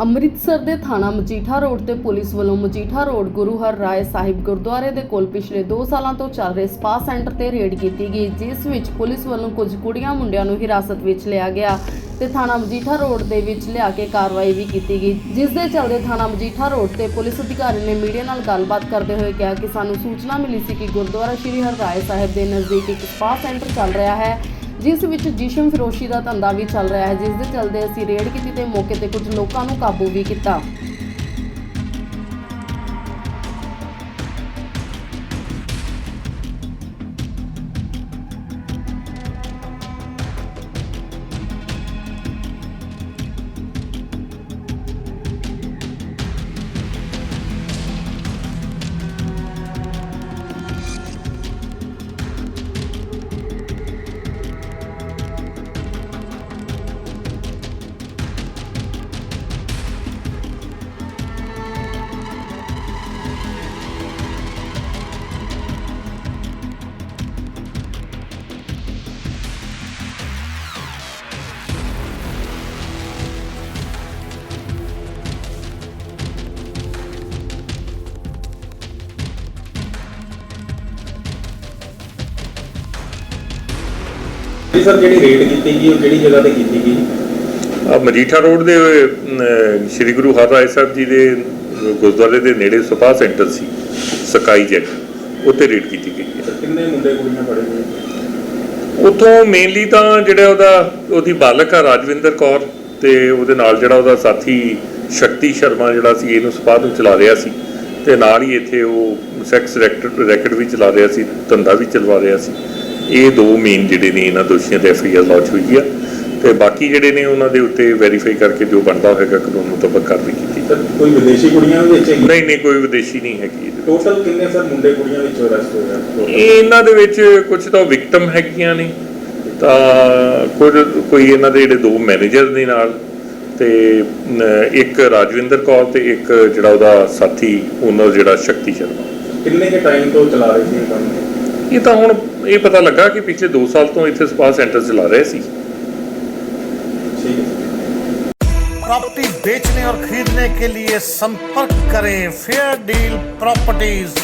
ਅੰਮ੍ਰਿਤਸਰ ਦੇ ਥਾਣਾ ਮਜੀਠਾ ਰੋਡ ਤੇ ਪੁਲਿਸ ਵੱਲੋਂ ਮਜੀਠਾ ਰੋਡ ਗੁਰੂ ਹਰ ਰਾਏ ਸਾਹਿਬ ਗੁਰਦੁਆਰੇ ਦੇ ਕੋਲ ਪਿਛਲੇ 2 ਸਾਲਾਂ ਤੋਂ ਚੱਲ ਰਹੇ ਸਪਾ ਸੈਂਟਰ ਤੇ ਰੇਡ ਕੀਤੀ ਗਈ, ਜਿਸ ਵਿੱਚ ਪੁਲਿਸ ਵੱਲੋਂ ਕੁਝ ਕੁੜੀਆਂ ਮੁੰਡਿਆਂ ਨੂੰ ਹਿਰਾਸਤ ਵਿੱਚ ਲਿਆ ਗਿਆ ਤੇ ਥਾਣਾ ਮਜੀਠਾ ਰੋਡ ਦੇ ਵਿੱਚ ਲਿਆ ਕੇ ਕਾਰਵਾਈ ਵੀ ਕੀਤੀ ਗਈ। ਜਿਸ ਦੇ ਚਲਦੇ ਥਾਣਾ ਮਜੀਠਾ ਰੋਡ ਤੇ ਪੁਲਿਸ ਅਧਿਕਾਰੀ ਨੇ ਮੀਡੀਆ ਨਾਲ ਗੱਲਬਾਤ ਕਰਦੇ ਹੋਏ ਕਿਹਾ ਕਿ ਸਾਨੂੰ ਸੂਚਨਾ ਮਿਲੀ ਸੀ ਕਿ ਗੁਰਦੁਆਰਾ ਸ਼੍ਰੀ ਹਰ ਰਾਏ ਸਾਹਿਬ ਦੇ ਨਜ਼ਦੀਕ ਇੱਕ ਸਪਾ ਸੈਂਟਰ ਚੱਲ ਰਿਹਾ ਹੈ ਜਿਸ ਵਿੱਚ ਜਿਸ਼ਮ ਫਿਰੋਸ਼ੀ ਦਾ ਧੰਦਾ ਵੀ ਚੱਲ ਰਿਹਾ ਹੈ, ਜਿਸ ਦੇ ਚੱਲਦੇ ਅਸੀਂ ਰੇਡ ਕੀਤੀ ਤੇ ਮੌਕੇ ਤੇ ਕੁਝ ਲੋਕਾਂ ਨੂੰ ਕਾਬੂ ਵੀ ਕੀਤਾ। ਜੀ ਸਰ ਜਿਹੜੀ ਰੇਡ ਕੀਤੀ ਗਈ ਉਹ ਕਿਹੜੀ ਜਗ੍ਹਾ ਤੇ ਕੀਤੀ ਗਈ? ਆ ਮਜੀਠਾ ਰੋਡ ਦੇ ਸ੍ਰੀ ਗੁਰੂ ਹਰਰਾਏ ਸਾਹਿਬ ਜੀ ਦੇ ਗੁਰਦੁਆਰੇ ਦੇ ਨੇੜੇ ਸਪਾ ਸੈਂਟਰ ਸੀ ਸਕਾਈ ਜੈਟ ਉੱਥੇ ਰੇਡ ਕੀਤੀ ਗਈ ਕਿੰਨੇ ਮੁੰਡੇ ਕੁੜੀਆਂ ਫੜੇ ਹੋਏ ਉੱਥੋਂ ਮੇਨਲੀ ਤਾਂ ਜਿਹੜਾ ਉਹਦਾ ਉਹਦੀ ਬਾਲਕ ਆ ਰਾਜਵਿੰਦਰ ਕੌਰ ਤੇ ਉਹਦੇ ਨਾਲ ਜਿਹੜਾ ਉਹਦਾ ਸਾਥੀ ਸ਼ਕਤੀ ਸ਼ਰਮਾ ਜਿਹੜਾ ਸੀ ਇਹਨੂੰ ਸਪਾ ਨੂੰ ਚਲਾ ਰਿਹਾ ਸੀ। ਤੇ ਨਾਲ ਹੀ ਇੱਥੇ ਉਹ ਸੈਕਸ ਰੈਕਟ ਰੈਕਟ ਵੀ ਚਲਾ ਰਿਹਾ ਸੀ ਧੰਦਾ ਵੀ ਚਲਵਾ ਰਿਹਾ ਸੀ। ਇਹ ਦੋ ਮੇਨ ਜਿਹੜੇ ਨੇ ਇਹਨਾਂ ਦੋਸ਼ੀਆਂ ਤੇ ਐਫਆਈਆਰ ਲਾਂਚ ਹੋਈ ਆ ਤੇ ਬਾਕੀ ਜਿਹੜੇ ਨੇ ਉਹਨਾਂ ਦੇ ਉੱਤੇ ਵੈਰੀਫਾਈ ਕਰਕੇ ਜੋ ਬਣਦਾ ਹੋਏਗਾ ਕਾਨੂੰਨ ਮੁਤਾਬਕ ਕਾਰਵਾਈ ਕੀਤੀ ਕੋਈ ਵਿਦੇਸ਼ੀ ਕੁੜੀਆਂ ਵਿੱਚ ਨਹੀਂ ਨਹੀਂ ਕੋਈ ਵਿਦੇਸ਼ੀ ਨਹੀਂ ਹੈਗੀ। ਟੋਟਲ ਕਿੰਨੇ ਸਰ ਮੁੰਡੇ ਕੁੜੀਆਂ ਵਿੱਚੋਂ ਅਰੈਸਟ ਹੋਏ ਆ total? ਇਹ ਇਹਨਾਂ ਦੇ ਵਿੱਚ ਕੁਝ ਤਾਂ ਵਿਕਟਮ ਹੈਗੀਆਂ ਨੇ ਤਾਂ ਕੁਝ ਕੋਈ ਇਹਨਾਂ ਦੇ ਜਿਹੜੇ ਦੋ ਮੈਨੇਜਰ ਨੇ ਨਾਲ ਤੇ ਇੱਕ ਰਾਜਵਿੰਦਰ ਕੌਰ ਤੇ ਇੱਕ ਜਿਹੜਾ ਉਹਦਾ ਸਾਥੀ ਓਨਰ ਜਿਹੜਾ ਸ਼ਕਤੀ ਸ਼ਰਮਾ ਕਿੰਨੇ ਕੇ ਟਾਈਮ ਤੋਂ ਚਲਾ ਰਹੇ ਸੀ ਇਹ ਕੰਮ ਇਹ ਤਾਂ ਹੁਣ ਇਹ ਪਤਾ ਲੱਗਾ ਕਿ ਪਿਛਲੇ 2 ਸਾਲ ਤੋਂ ਇੱਥੇ ਸਪਾ ਸੈਂਟਰ ਚਲਾ ਰਹੇ ਸੀ ਠੀਕ ਹੈ प्रॉपर्टी बेचने और खरीदने के लिए संपर्क करें फेयर डील प्रॉपर्टीज